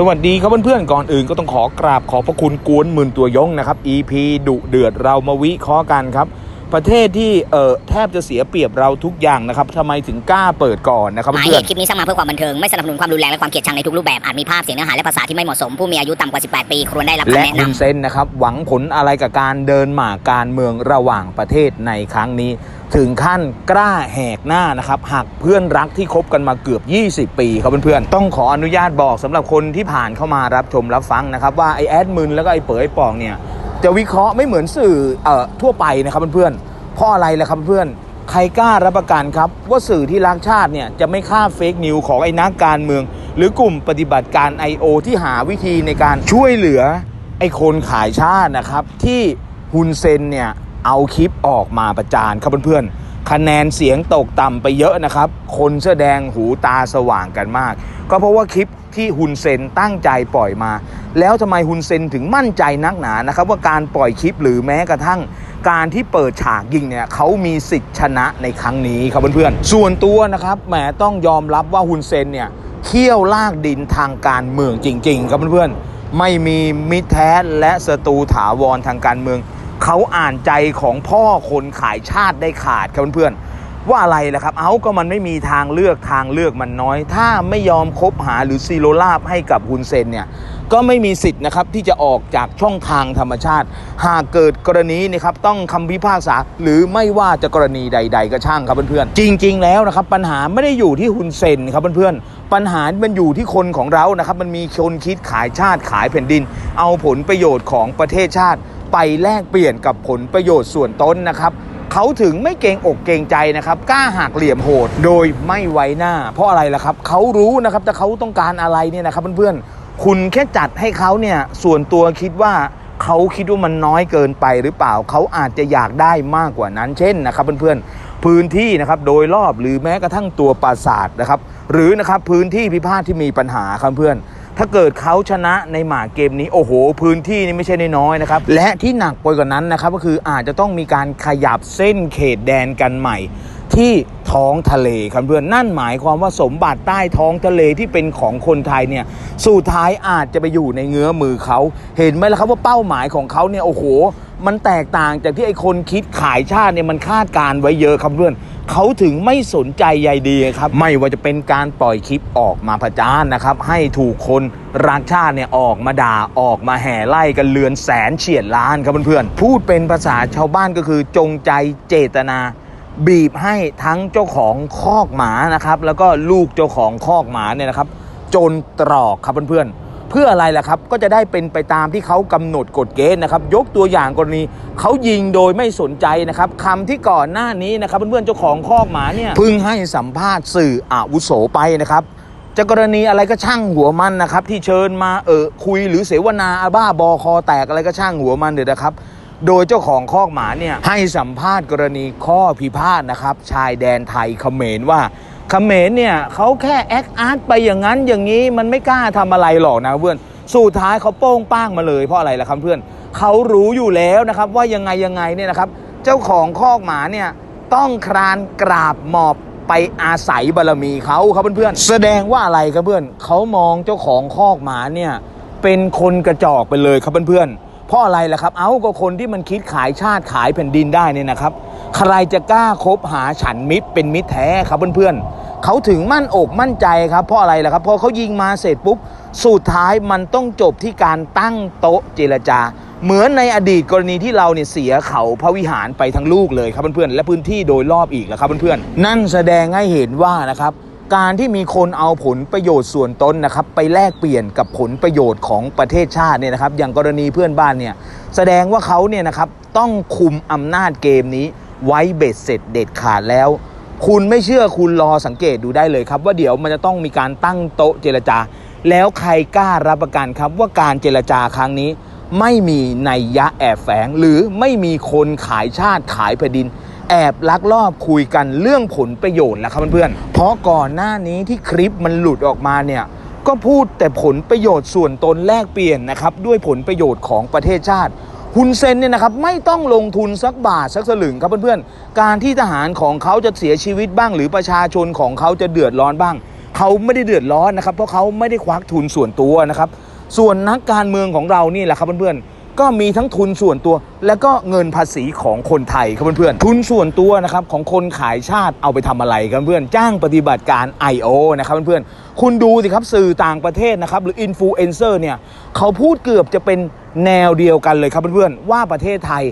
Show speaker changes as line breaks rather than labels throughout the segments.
สวัสดีครับเพื่อนๆก่อนอื่นก็ต้องขอกราบขอบพระคุณกวนหมื่นตัวยงนะครับ EP ดุเดือดเรามาวิเคราะห์กันครับ ประเทศที่เอ่อแทบจะเสียเปรียบเราทุกอย่างนะครับทำไมถึงกล้าเปิดก่อนนะครับ
หมาย
เพื่
เห
อน
ตุคลิปนี้สร้างมาเพื่อความบันเทิง ไม่สนับสนุนความรุนแรงและความเกลียดชังในทุกรูปแบบ อาจมีภาพเสียงเนื้อหาและภาษาที่ไม่เหมาะสม ผู้มีอายุต่ำกว่า 18 ปีควรได้รับ
ๆและ
คำแนะ
คุณ
นำ
เซนนะครับ หวังผลอะไรกับการเดินหมากการเมืองระหว่างประเทศในครั้งนี้ ถึงขั้นกล้าแหกหน้านะครับหักเพื่อนรักที่คบกันมาเกือบ 20 ปีครับเพื่อนๆ ต้องขออนุญาตบอกสำหรับคนที่ผ่านเข้ามารับชมรับฟังนะครับ ว่าไอแอดมินแล้วก็ไอเป๋ยไอปองเนี่ย จะวิเคราะห์ไม่เหมือนสื่อเอ่อทั่วไปนะครับเพื่อนๆเพราะอะไรล่ะครับเพื่อนใครกล้ารับประกันครับ ว่าสื่อที่รักชาติเนี่ยจะไม่ฆ่าเฟกนิวของไอ้นักการเมือง หรือกลุ่มปฏิบัติการ I.O. ที่หาวิธีในการช่วยเหลือไอ้คนขายชาตินะครับ ที่ฮุนเซนเนี่ยเอาคลิปออกมาประจานครับเพื่อนๆ คะแนนเสียงตกต่ำไปเยอะนะครับ คนเสื้อแดงหูตาสว่างกันมาก ก็เพราะว่าคลิปที่ฮุนเซนตั้งใจปล่อยมา แล้วทำไมฮุนเซนถึงมั่นใจนักหนานะครับ ว่าการปล่อยคลิปหรือแม้กระทั่งการที่เปิดฉากยิงเนี่ยเขามีสิทธิ์ชนะในครั้งนี้ครับเพื่อนๆส่วนตัวนะครับแหมต้องยอมรับว่าฮุนเซนเนี่ยเคี่ยวลากดินทางการเมืองจริง ๆ ครับเพื่อนๆไม่มีมิตรแท้และศัตรูถาวรทางการเมือง เขาอ่านใจของพ่อคนขายชาติได้ขาดครับเพื่อนๆว่าอะไรล่ะครับ เอาก็มันไม่มีทางเลือกทางเลือกมันน้อย ถ้าไม่ยอมคบหาหรือซีโรลาบให้กับฮุนเซนเนี่ยก็ไม่มีสิทธิ์นะครับที่จะออกจากช่องทางธรรมชาติ หากเกิดกรณีนะครับต้องคำพิพากษาหรือไม่ว่าจะกรณีใด ๆ ก็ช่างครับเพื่อนๆจริง ๆ แล้วนะครับปัญหาไม่ได้อยู่ที่ฮุนเซนครับเพื่อนๆปัญหามันอยู่ที่คนของเรานะครับมันมีคนคิดขายชาติขายแผ่นดิน เอาผลประโยชน์ของประเทศชาติ ไปแลกเปลี่ยนกับผลประโยชน์ส่วนตนนะครับเขาถึงไม่เกรงอกเกรงใจนะครับกล้าหักเหลี่ยมโหด โดยไม่ไว้หน้า เพราะอะไรล่ะครับเขารู้นะครับแต่เขาต้องการอะไรเนี่ยนะครับเพื่อนๆคุณแค่จัดให้เขาเนี่ยส่วนตัวคิดว่าเขาคิดว่ามันน้อยเกินไปหรือเปล่าเขาอาจจะอยากได้มากกว่านั้นเช่นนะครับเพื่อนๆพื้นที่นะครับโดยรอบหรือแม้กระทั่งตัวปราสาทนะครับหรือนะครับพื้นที่พิพาทที่มีปัญหาครับเพื่อน ถ้าเกิดเขาชนะในหมากเกมนี้โอ้โห พื้นที่นี่ไม่ใช่น้อยๆนะครับ และที่หนักไปกว่านั้นนะครับก็คืออาจจะต้องมีการขยับเส้นเขตแดนกันใหม่ที่ท้องทะเลครับเพื่อนนั่นหมายความว่าสมบัติใต้ท้องทะเลที่เป็นของคนไทยเนี่ยสุดท้ายอาจจะไปอยู่ในเงื้อมือเขาเห็นไหมล่ะครับว่าเป้าหมายของเขาเนี่ยโอ้โห มันแตกต่างจากที่ไอ้คนคิดขายชาติเนี่ยมันคาดการไว้เยอะครับเพื่อน เขาถึงไม่สนใจใยดีครับ ไม่ว่าจะเป็นการปล่อยคลิปออกมาประจานนะครับ ให้ถูกคนรักชาติเนี่ยออกมาด่าออกมาแห่ไล่กันเลือนแสนเฉียดล้านครับเพื่อนๆพูดเป็นภาษาชาวบ้านก็คือจงใจเจตนาบีบให้ทั้งเจ้าของคอกหมานะครับ แล้วก็ลูกเจ้าของคอกหมาเนี่ยนะครับ จนตรอกครับเพื่อนๆ เพื่ออะไรล่ะครับ ก็จะได้เป็นไปตามที่เขากำหนดกฎเกณฑ์นะครับ ยกตัวอย่างกรณีเขายิงโดยไม่สนใจนะครับคำที่ก่อนหน้านี้นะครับเพื่อนๆเจ้าของคอกหมาเนี่ยพิ่งให้สัมภาษณ์สื่ออาวุโสไปนะครับจะกรณีอะไรก็ช่างหัวมันนะครับ ที่เชิญมาเออคุยหรือเสวนาอาบ้าบอคอแตกอะไรก็ช่างหัวมันเดี๋ยนะครับ โดยเจ้าของคอกหมาเนี่ยให้สัมภาษณ์กรณีข้อพิพาทนะครับ ชายแดนไทยเขมรว่า เขมรเนี่ยเขาแค่แอคอาร์ตไปอย่างนั้นอย่างนี้มันไม่กล้าทำอะไรหรอกนะเพื่อนสุดท้ายเขาโป้งป้างมาเลยเพราะอะไรล่ะครับเพื่อนเขารู้อยู่แล้วนะครับว่ายังไงยังไงเนี่ยนะครับ เจ้าของคอกหมาเนี่ยต้องครานกราบหมอบไปอาศัยบารมีเขาครับเพื่อนๆแสดงว่าอะไรครับเพื่อนเขามองเจ้าของคอกหมาเนี่ยเป็นคนกระจอกไปเลยครับเพื่อนๆเพราะอะไรล่ะครับ เอ้าก็คนที่มันคิดขายชาติขายแผ่นดินได้เนี่ยนะครับ ใครจะกล้าคบหาฉันมิตรเป็นมิตรแท้ครับเพื่อนๆเขาถึงมั่นอกมั่นใจครับเพราะอะไรล่ะครับพอเขายิงมาเสร็จปุ๊บสุดท้ายมันต้องจบที่การตั้งโต๊ะเจรจา เหมือนในอดีตกรณีที่เราเนี่ยเสียเขาพระวิหารไปทั้งลูกเลยครับเพื่อนๆและพื้นที่โดยรอบอีกแล้วครับเพื่อนๆนั่นแสดงให้เห็นว่านะครับการที่มีคนเอาผลประโยชน์ส่วนตนนะครับไปแลกเปลี่ยนกับผลประโยชน์ของประเทศชาติเนี่ยนะครับอย่างกรณีเพื่อนบ้านเนี่ยแสดงว่าเขาเนี่ยนะครับต้องคุมอำนาจเกมนี้ ไว้เบ็ดเสร็จเด็ดขาดแล้ว คุณไม่เชื่อคุณรอสังเกตดูได้เลยครับ ว่าเดี๋ยวมันจะต้องมีการตั้งโต๊ะเจรจา แล้วใครกล้ารับประกันครับว่าการเจรจาครั้งนี้ ไม่มีนัยยะแอบแฝง หรือไม่มีคนขายชาติขายแผ่นดิน แอบลักลอบคุยกันเรื่องผลประโยชน์แหละครับเพื่อนๆเพราะก่อนหน้านี้ที่คลิปมันหลุดออกมาเนี่ยก็พูดแต่ผลประโยชน์ส่วนตนแลกเปลี่ยนนะครับด้วยผลประโยชน์ของประเทศชาติ ฮุนเซนเนี่ยนะครับไม่ต้องลงทุนสักบาทสักสลึงครับเพื่อนๆ การที่ทหารของเขาจะเสียชีวิตบ้าง หรือประชาชนของเขาจะเดือดร้อนบ้าง เขาไม่ได้เดือดร้อนนะครับ เพราะเขาไม่ได้ควักทุนส่วนตัวนะครับ ส่วนนักการเมืองของเรานี่แหละครับเพื่อนๆ ก็มีทั้งทุนส่วนตัว และก็เงินภาษีของคนไทยครับเพื่อนๆ ทุนส่วนตัวนะครับของคนขายชาติเอาไปทำอะไรครับเพื่อนจ้างปฏิบัติการ I.O. นะครับเพื่อนๆ คุณดูสิครับสื่อต่างประเทศนะครับหรืออินฟลูเอนเซอร์เนี่ยเขาพูดเกือบจะเป็น แนวเดียวกันเลยครับเพื่อนๆว่าประเทศไทย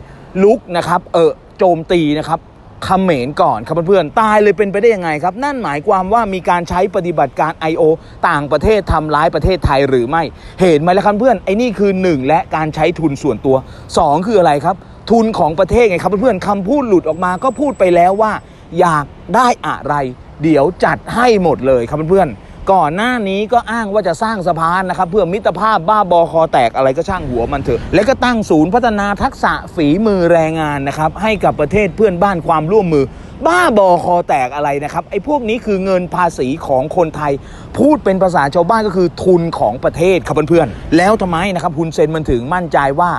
ลุกนะครับเออโจมตีนะครับเขมรก่อนครับเพื่อนๆตายเลยเป็นไปได้ยังไงครับ นั่นหมายความว่ามีการใช้ปฏิบัติการ I.O. ต่างประเทศทำร้ายประเทศไทยหรือไม่ เห็นไหมล่ะครับเพื่อนไอ้นี่คือ 1 และการใช้ทุนส่วนตัว 2 คืออะไรครับ ทุนของประเทศไงครับเพื่อนๆคำพูดหลุดออกมาก็พูดไปแล้วว่า อยากได้อะไร เดี๋ยวจัดให้หมดเลยครับเพื่อนๆ ก่อนหน้านี้ก็อ้างว่าจะสร้างสะพานนะครับเพื่อมิตรภาพบ้าบอคอแตกอะไรก็ช่างหัวมันเถอะ และก็ตั้งศูนย์พัฒนาทักษะฝีมือแรงงานนะครับให้กับประเทศเพื่อนบ้านความร่วมมือ บ้าบอคอแตกอะไรนะครับไอ้พวกนี้คือเงินภาษีของคนไทย พูดเป็นภาษาชาวบ้านก็คือทุนของประเทศครับเพื่อนๆแล้วทำไมนะครับฮุนเซนมันถึงมั่นใจว่า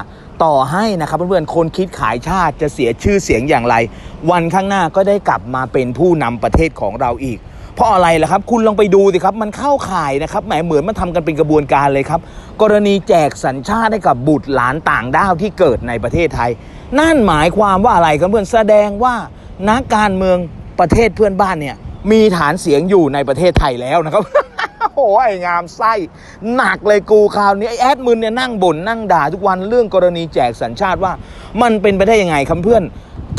ต่อให้นะครับเพื่อนๆ คนคิดขายชาติจะเสียชื่อเสียงอย่างไร วันข้างหน้าก็ได้กลับมาเป็นผู้นำประเทศของเราอีก เพราะอะไรล่ะครับ คุณลองไปดูสิครับ มันเข้าข่ายนะครับแหมเหมือนมันทำกันเป็นกระบวนการเลยครับ กรณีแจกสัญชาติให้กับบุตรหลานต่างด้าวที่เกิดในประเทศไทย นั่นหมายความว่าอะไรครับเพื่อนแสดงว่านักการเมืองประเทศเพื่อนบ้านเนี่ยมีฐานเสียงอยู่ในประเทศไทยแล้วนะครับโอ้ยงามไส้หนักเลยกูคราวนี้ไอแอดมึนเนี่ยนั่งบ่นนั่งด่าทุกวันเรื่องกรณีแจกสัญชาติว่า มันเป็นไปได้ยังไงครับเพื่อน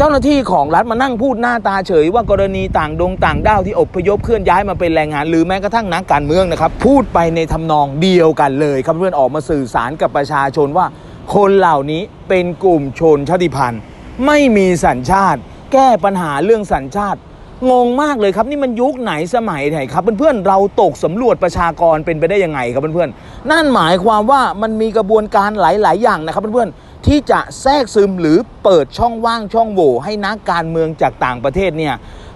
เจ้าหน้าที่ของรัฐมานั่งพูดหน้าตาเฉยว่ากรณีต่างดงต่างด้าวที่อบพยพเคลื่อนย้ายมาเป็นแรงงาน หรือแม้กระทั่งนักการเมืองนะครับ พูดไปในทำนองเดียวกันเลยครับเพื่อนออกมาสื่อสารกับประชาชนว่า คนเหล่านี้เป็นกลุ่มชนชาติพันธุ์ ไม่มีสัญชาติ แก้ปัญหาเรื่องสัญชาติงงมากเลยครับนี่มันยุคไหนสมัยไหนครับเพื่อนๆเราตกสำรวจประชากรเป็นไปได้ยังไงครับเพื่อนๆนั่นหมายความว่ามันมีกระบวนการหลาย ๆ อย่างนะครับเพื่อนๆ ที่จะแทรกซึมหรือเปิดช่องว่างช่องโหว่ให้นักการเมืองจากต่างประเทศเนี่ย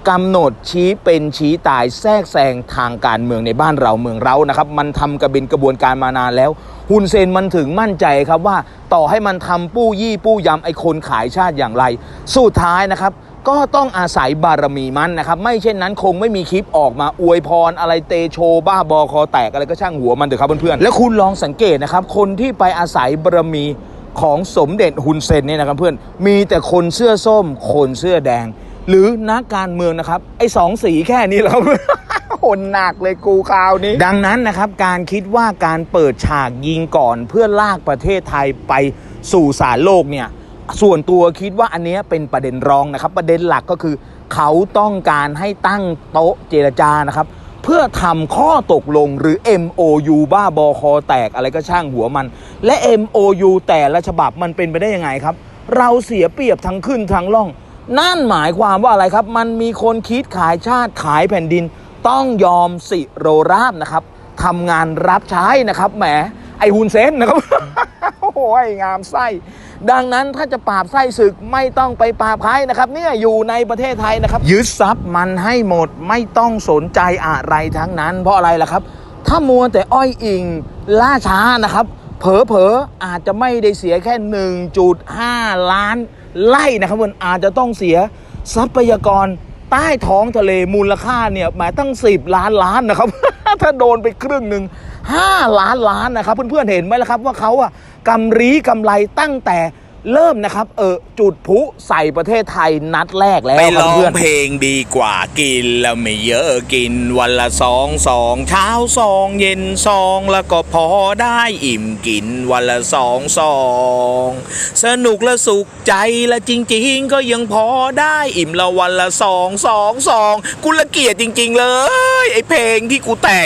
กำหนดชี้เป็นชี้ตายแทรกแซงทางการเมืองในบ้านเราเมืองเรานะครับ มันทำกระบินกระบวนการมานานแล้วฮุนเซนมันถึงมั่นใจครับว่าต่อให้มันทำปู้ยี่ปู้ยำไอคนขายชาติอย่างไร สุดท้ายนะครับก็ต้องอาศัยบารมีมันนะครับ ไม่เช่นนั้นคงไม่มีคลิปออกมาอวยพรอะไรเตโช บ้าบอคอแตกอะไรก็ช่างหัวมันเถอะครับเพื่อนๆ และคุณลองสังเกตนะครับ คนที่ไปอาศัยบารมี ของสมเด็จฮุนเซนเนี่ยนะครับเพื่อนมีแต่คนเสื้อส้ม คนเสื้อแดง หรือนักการเมืองนะครับ ไอ้สองสีแค่นี้แหละครับหนหนักเลยกูคราวนี้ ดังนั้นนะครับการคิดว่าการเปิดฉากยิงก่อนเพื่อลากประเทศไทยไปสู่ศาลโลกเนี่ยส่วนตัวคิดว่าอันเนี้ยเป็นประเด็นรองนะครับ ประเด็นหลักก็คือ เขาต้องการให้ตั้งโต๊ะเจรจานะครับ เพื่อทำข้อตกลงหรือ MOU บ้าบอคอแตกอะไรก็ช่างหัวมัน และ MOU แต่ละฉบับมันเป็นไปได้ยังไงครับ เราเสียเปรียบทั้งขึ้นทั้งล่อง นั่นหมายความว่าอะไรครับ มันมีคนคิดขายชาติขายแผ่นดิน ต้องยอมสิโรราบนะครับทำงานรับใช้นะครับแหมไอฮุนเซนนะครับ โอ้ยงามไส้ ดังนั้นถ้าจะปราบไส้ศึกไม่ต้องไปปราบใครนะครับ เนี่ยอยู่ในประเทศไทยนะครับ ยึดทรัพย์มันให้หมดไม่ต้องสนใจอะไรทั้งนั้น เพราะอะไรล่ะครับ ถ้ามัวแต่อ้อยอิงล่าช้านะครับ เผลอๆอาจจะไม่ได้เสียแค่ 1.5 ล้านไล่นะครับมันอาจจะต้องเสียทรัพยากรใต้ท้องทะเลมูลค่าเนี่ยหมายตั้ง 10 ล้านล้านนะครับ ถ้าโดนไปครึ่งหนึ่ง5 ล้านล้านนะครับ เพื่อนๆเห็นไหมล่ะครับว่าเขาอะกำรีกำไรตั้งแต่เริ่มนะครับ เออจุดพลุใส่ประเทศไทยนัดแรกแล้ว
ไป
ครับ
ร้อง
เพื่อน
เพลงดีกว่ากินแล้วไม่เยอะกินวันละสองสองเช้าสองเย็นสองแล้วก็พอได้อิ่มกินวันละสองสองสนุกและสุขใจและจริง ๆ ก็ยังพอได้อิ่มละวันละสองสองสองกูละเกียดจริง ๆ เลย ไอเพลงที่กูแต่ง